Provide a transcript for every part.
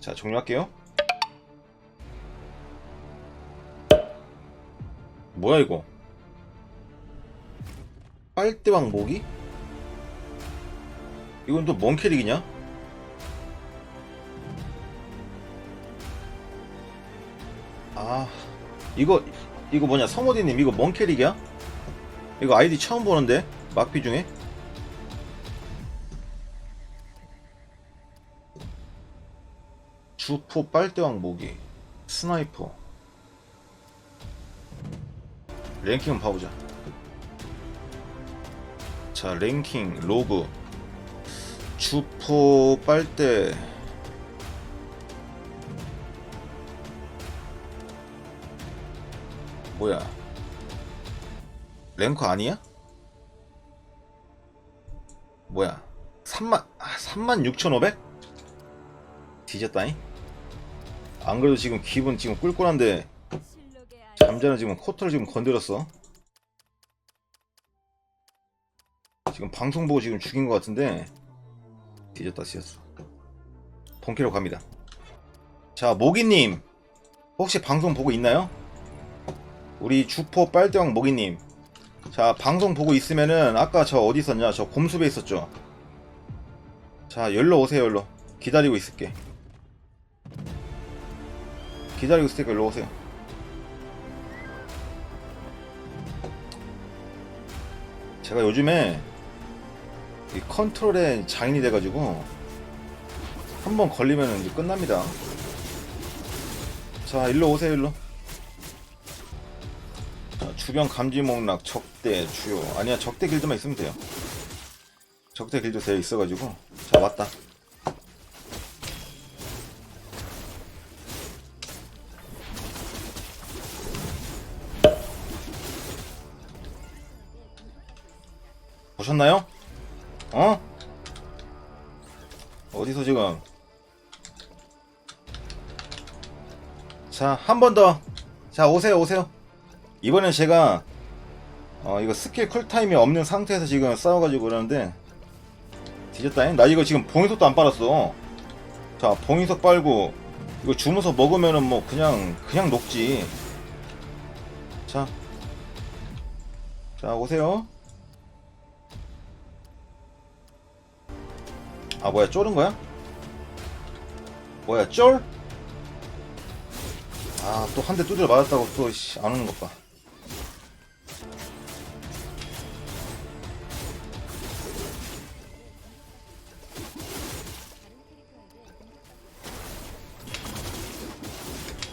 자 종료할게요 뭐야 이거 빨대왕 모기? 이건 또 뭔 캐릭이냐? 아 이거 이거 뭐냐 성호디님 이거 뭔 캐릭이야? 이거 아이디 처음 보는데 막비 중에 주포 빨대왕 모기 스나이퍼 랭킹 한번 봐보자 자 랭킹 로브 주포 빨대 뭐야 랭커 아니야? 뭐야 3만 아, 36,500? 뒤졌다니? 안 그래도 지금 기분 지금 꿀꿀한데 잠자는 지금 코트를 지금 건드렸어. 지금 방송 보고 지금 죽인 것 같은데 뒤졌다 뒤졌어. 본캐로 갑니다. 자 모기님 혹시 방송 보고 있나요? 우리 주포 빨대왕 모기님. 자 방송 보고 있으면은 아까 저 어디 있었냐? 저 곰숲에 있었죠? 자 열로 오세요 열로. 기다리고 있을게 기다리고 있으니까 일로 오세요. 제가 요즘에 이 컨트롤에 장인이 돼가지고 한 번 걸리면 이제 끝납니다. 자 일로 오세요 일로. 자, 주변 감지 목락 적대 주요. 아니야 적대 길드만 있으면 돼요. 적대 길드 되어 있어가지고. 자 왔다 보셨나요? 어? 어디서 지금? 자 한 번 더. 자 오세요 오세요. 이번엔 제가 어 이거 스킬 쿨타임이 없는 상태에서 지금 싸워가지고 그러는데 뒤졌다잉? 나 이거 지금 봉이석도 안 빨았어. 자 봉이석 빨고 이거 주무서 먹으면은 뭐 그냥 그냥 녹지. 자. 자 오세요 아 뭐야 쫄은 거야? 뭐야 쫄? 아 또 한 대 두드려 맞았다고 또안 오는 것 봐.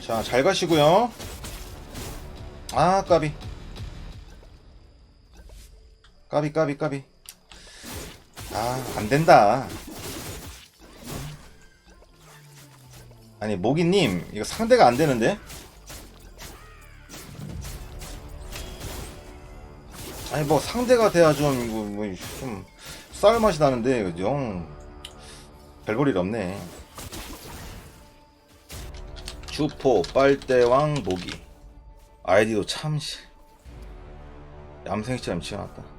자, 잘 가시고요. 아, 까비. 까비, 까비, 까비. 아, 안 된다. 아니, 모기님, 이거 상대가 안 되는데? 아니, 뭐, 상대가 돼야 좀, 이거, 뭐, 좀, 싸울 맛이 나는데, 그죠? 별볼 일 없네. 주포, 빨대왕, 모기. 아이디도 참, 씨. 얌생이처럼 지어놨다.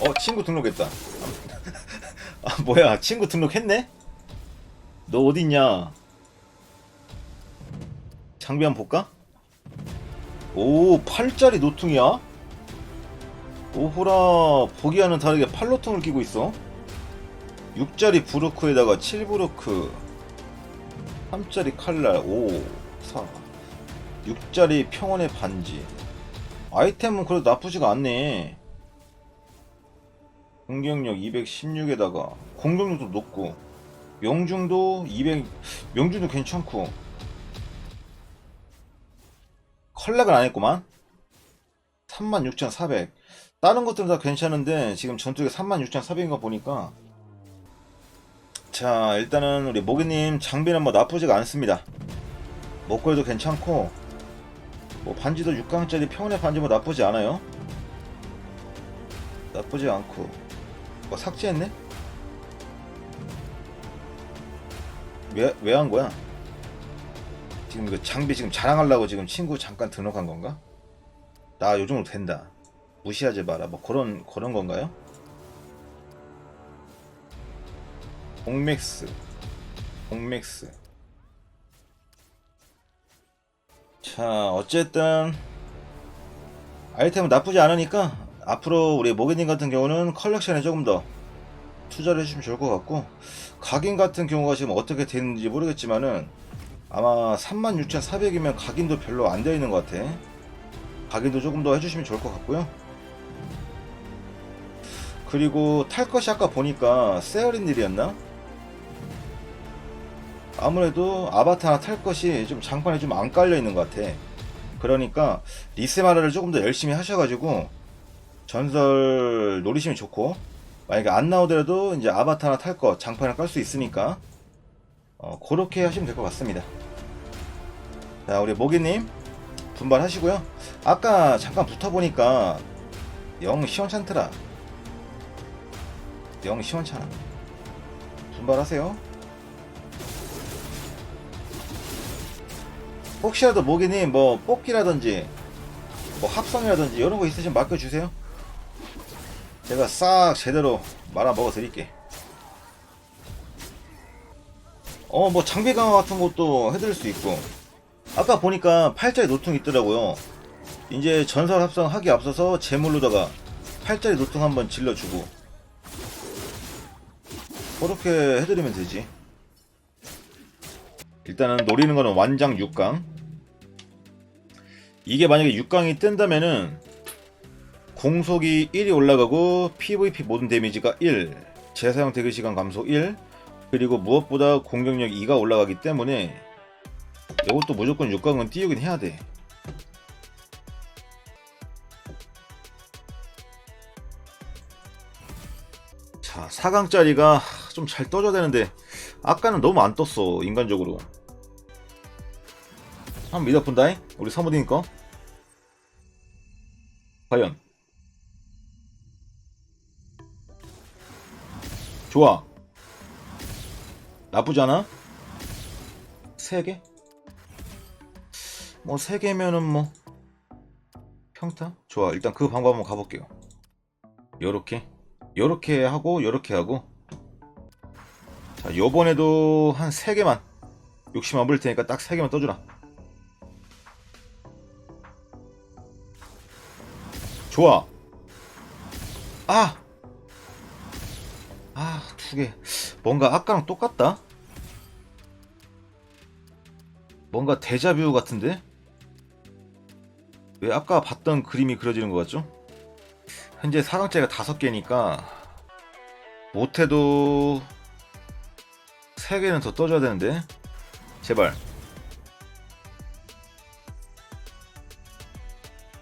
어 친구 등록했다 아 뭐야 친구 등록했네? 너 어딨냐 장비 한번 볼까? 오 8짜리 노퉁이야? 오호라 보기와는 다르게 팔로통을 끼고 있어 6짜리 브로크에다가 7브로크 3짜리 칼날 5 4 6짜리 평원의 반지 아이템은 그래도 나쁘지가 않네 공격력 216에다가 공격력도 높고 명중도 200 명중도 괜찮고. 컬렉은 안 했구만. 36,400 다른 것들은 다 괜찮은데 지금 전투에 36,400인가 보니까. 자 일단은 우리 모기님 장비는 뭐 나쁘지가 않습니다. 목걸이도 괜찮고 뭐 반지도 6강짜리 평온의 반지 뭐 나쁘지 않아요. 나쁘지 않고 뭐 삭제했네? 왜 왜 한 거야? 지금 이거 장비 지금 자랑하려고 지금 친구 잠깐 등록한 건가? 나 요 정도 된다. 무시하지 마라. 뭐 그런 그런 건가요? 공맥스 공맥스 자 어쨌든 아이템은 나쁘지 않으니까 앞으로 우리 모기님 같은 경우는 컬렉션에 조금 더 투자를 해주시면 좋을 것 같고 각인 같은 경우가 지금 어떻게 되는지 모르겠지만은 아마 36,400이면 각인도 별로 안 되어 있는 것 같아 각인도 조금 더 해주시면 좋을 것 같고요 그리고 탈 것이 아까 보니까 세어린 일이었나? 아무래도 아바타나 탈 것이 좀 장판에 좀 안 깔려 있는 것 같아. 그러니까 리세마라를 조금 더 열심히 하셔가지고 전설 노리시면 좋고 만약에 안 나오더라도 이제 아바타나 탈 거 장판을 깔 수 있으니까 어, 그렇게 하시면 될 것 같습니다. 자 우리 모기님 분발하시고요. 아까 잠깐 붙어보니까 영 시원찮더라. 영 시원찮아. 분발하세요. 혹시라도 모기님 뭐 뽑기라든지 뭐 합성이라든지 이런 거 있으시면 맡겨주세요. 제가 싹 제대로 말아 먹어 드릴게. 어 뭐 장비 강화 같은 것도 해드릴 수 있고 아까 보니까 8짜리 노통 있더라고요. 이제 전설 합성하기 앞서서 제물로다가 8짜리 노통 한번 질러주고 그렇게 해드리면 되지. 일단은 노리는 거는 완장 6강. 이게 만약에 6강이 뜬다면은 공속이 1이 올라가고 PVP 모든 데미지가 1, 재사용 대기 시간 감소 1, 그리고 무엇보다 공격력 2가 올라가기 때문에 이것도 무조건 6강은 띄우긴 해야 돼. 자, 4강짜리가 좀 잘 떠줘야 되는데 아까는 너무 안 떴어 인간적으로. 한번 믿어본다잉? 우리 거? 과연 좋아 나쁘지 않아? 3개? 뭐 3개면은 뭐 평타? 좋아 일단 그 방법 한번 가볼게요 요렇게 요렇게 하고 요렇게 하고 자 요번에도 한 3개만 욕심 안 부릴 테니까 딱 3개만 떠주라 좋아 아! 아, 두 개. 뭔가 아까랑 똑같다? 뭔가 데자뷰 같은데? 왜 아까 봤던 그림이 그려지는 것 같죠? 현재 사강짜리가 다섯 개니까 못해도 세 개는 더 떠줘야 되는데 제발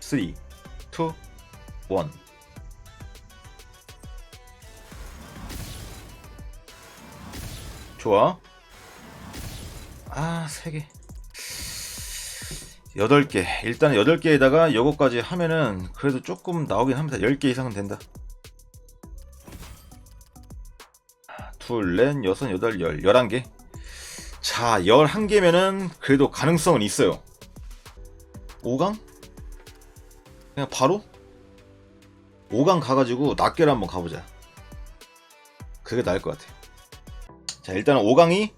3 2 1 좋아 아 3개 8개 일단 8개에다가 요거까지 하면은 그래도 조금 나오긴 합니다 10개 이상은 된다 둘, 넷, 여섯, 여덟, 열, 열한 개. 자, 열한 개면은 그래도 가능성은 있어요. 5강? 그냥 바로? 5강 가가지고 낱개를 한번 가보자. 그게 나을 것 같아. 자, 일단은 5강이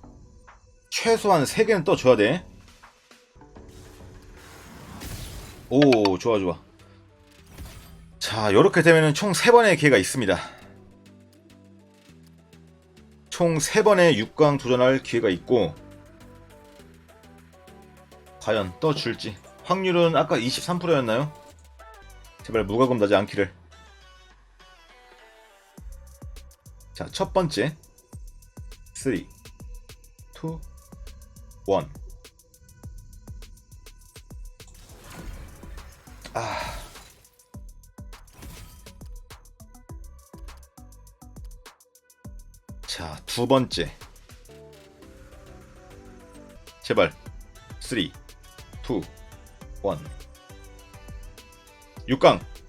최소한 3개는 떠줘야 돼. 오, 좋아, 좋아. 자, 이렇게 되면은 총 3번의 기회가 있습니다. 총 3번의 6강 도전할 기회가 있고 과연 떠줄지 확률은 아까 23%였나요? 제발 무과금 나지 않기를 자 첫 번째 3 2 1 아... 자, 두 번째. 제발. 3, 2, 1. 6강.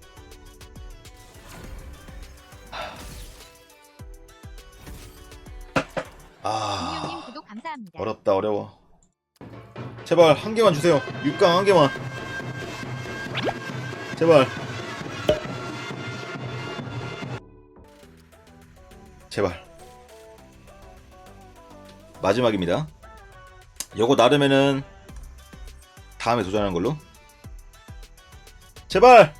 아, 구독 감사합니다. 어렵다, 어려워. 제발, 한 개만 주세요. 6강 한 개만. 제발. 제발. 마지막입니다. 요거 나르면은 다음에 도전하는 걸로. 제발